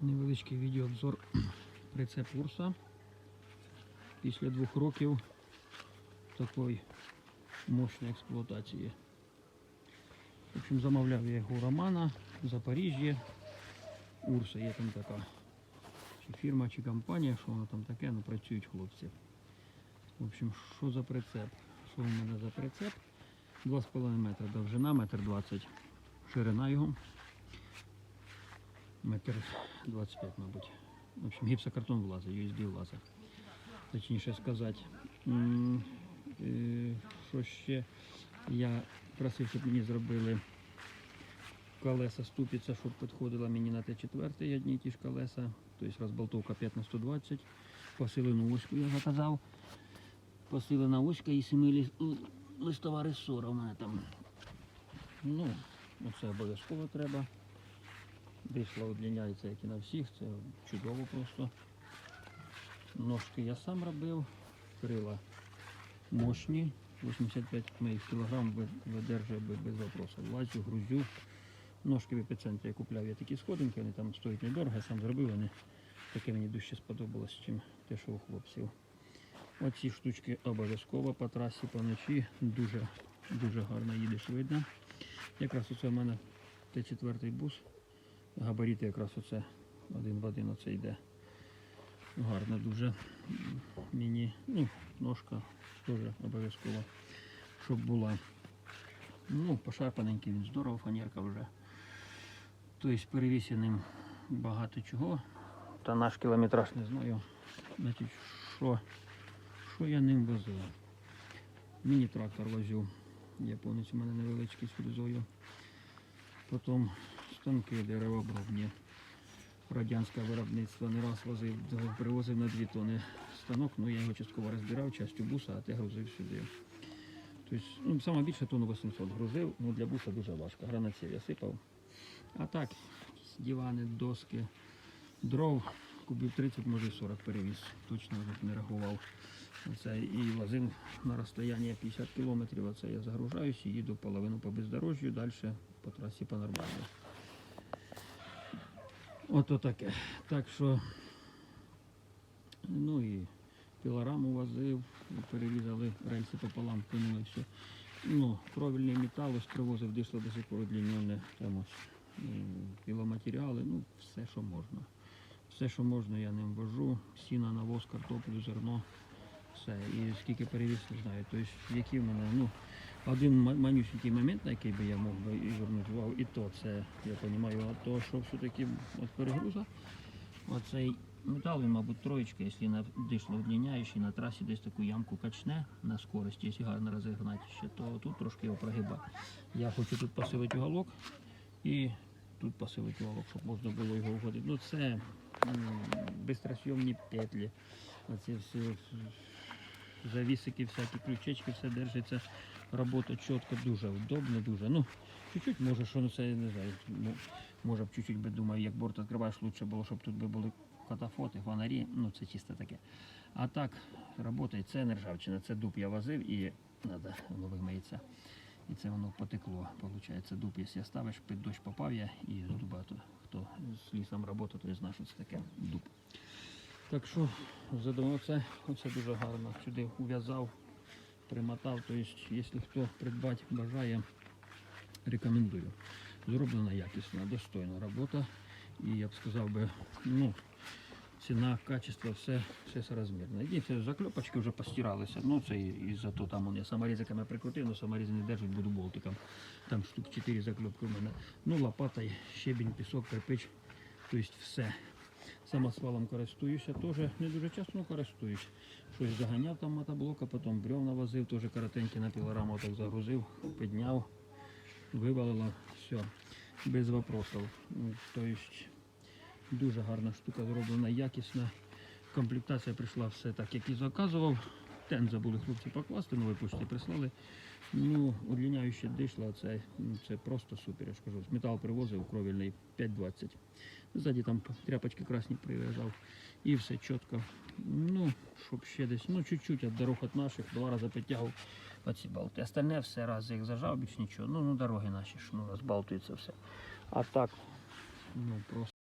Невеличкий відеообзор прицеп Урса. Після двох років такої мощної експлуатації. В общем, замовляв я його у Романа, в Запоріжжі. Урса є там така. Чи фірма, чи компанія, що воно там таке, ну працюють хлопці. В общем, що за прицеп? Що у мене за прицеп? 2,5 метра довжина, метр 20 ширина його. Метр 25, мабуть. В общем, гіпсокартон влазить, USB влазить. Точніше сказати. Що ще? Я просив, щоб мені зробили колеса ступиця, щоб підходила мені на Т4 одні ті ж колеса. Тобто розболтовка 5 на 120. Посилену оську я заказав. Посилена оська і 7 листова ресора у мене там. Ну, оце обов'язково треба. Дишла удлиняється, як і на всіх, це чудово просто. Ножки я сам робив, крила мощні, 85 моїх кілограм видержує без вопросу. Лазю, грузю. Ножки в епіцентрі я купляв, я такі сходинки, вони там стоять недорого, я сам зробив, вони таке мені дужче сподобалось, чим те, що у хлопців. Оці штучки обов'язково по трасі, по ночі. Дуже, дуже гарно їдеш видно. Якраз оце в мене Т4 бус. Габарити якраз оце один в один оце йде. Гарно дуже. Мені, ну, ножка теж обов'язково, щоб була. Ну, пошарпаненький він здорово, фанерка вже. Тобто перевісеним багато чого. Та наш кілометраж не знаю. Значить, що, що я ним везу? Міні-трактор возю. Японець у мене невеличкий з фрезою. Потім станки деревообробні. Радянське виробництво не раз возив, привозив на 2 тони станок, ну я його частково розбирав, частю буса, а те грузив сюди. Тобто, ну, саме більше тонну 800 грузив, ну для буса дуже важко. Гранатів я сипав. А так, дивани, доски, дров, кубів 30, може 40 перевіз. Точно не рахував. Оце і возив на розстояння 50 кілометрів. Оце я загружаюся їду половину по бездорожжю, далі по трасі по нормальній. Ото таке. Так що, ну і пілораму возив, перерізали рельси пополам, кинули все. Ну, кровельний метал, ось привозив, дійшло до сих пор удлінене, там ось піломатеріали, ну, все, що можна. Все, що можна, я ним вожу. Сіна, навоз, картоплю, зерно. Все. І скільки перевіз, не знаю. Тобто, які в мене, ну, один ма- манюсінький момент, на який би я мог би звернути увагу, і то це, я розумію, то, що все-таки от перегруза, оцей метал, він, мабуть, троєчка, якщо на дишло удлиняючий, на трасі десь таку ямку качне на скорості, якщо гарно розігнати ще, то тут трошки його прогиба. Я хочу тут посилити уголок і тут посилити уголок, щоб можна було його угодити. Ну це бистросйомні петлі, оці всі завісики, всякі крючечки, все держиться. Робота чітко, дуже удобно, дуже. Ну, чуть-чуть може, що ну це не знаю. ну, Може б чуть-чуть би думаю, як борт відкриваєш, лучше було, щоб тут би були катафоти, фонарі, ну це чисто таке. А так, робота, і це не ржавчина, це дуб я возив і треба, воно вимиється. І це воно потекло. Получається, дуб, якщо ставиш, під дощ попав я і з дуба, то хто з лісом працює, то знає, що це таке дуб. Так що задумав це, оце дуже гарно. Сюди ув'язав, примотав. Тобто, якщо хто придбати бажає, рекомендую. Зроблена якісна, достойна робота. І я б сказав би, ну, ціна, качество, все, все соразмірно. Єдине, закльопочки вже постиралися. Ну, це і, і за то там он, я саморізиками прикрутив, але саморізи не держать, буду болтиком. Там штук 4 закльопки в мене. Ну, лопата, щебінь, пісок, кирпич. Тобто все. Самосвалом користуюся теж не дуже часто, користуюсь. Щось заганяв там мотоблока, потім бревна возив, теж коротенькі на пілораму так загрузив, підняв, вивалило, все, без вопросів. Ну, Тобто дуже гарна штука зроблена, якісна. Комплектація прийшла все так, як і заказував. Тен забули хлопці покласти, нової почті прислали. Ну, удлиняюче дишло, це, ну, це просто супер, я ж кажу. Метал привозив кровельний 5,20. Ззаді там тряпочки красні прив'язав. І все чітко. Ну, щоб ще десь, ну чуть-чуть дорог від наших, два рази підтягав оці болти. Остальне все раз їх зажав, більш нічого. Ну, ну дороги наші ж ну, розбалтується все. А так, ну просто.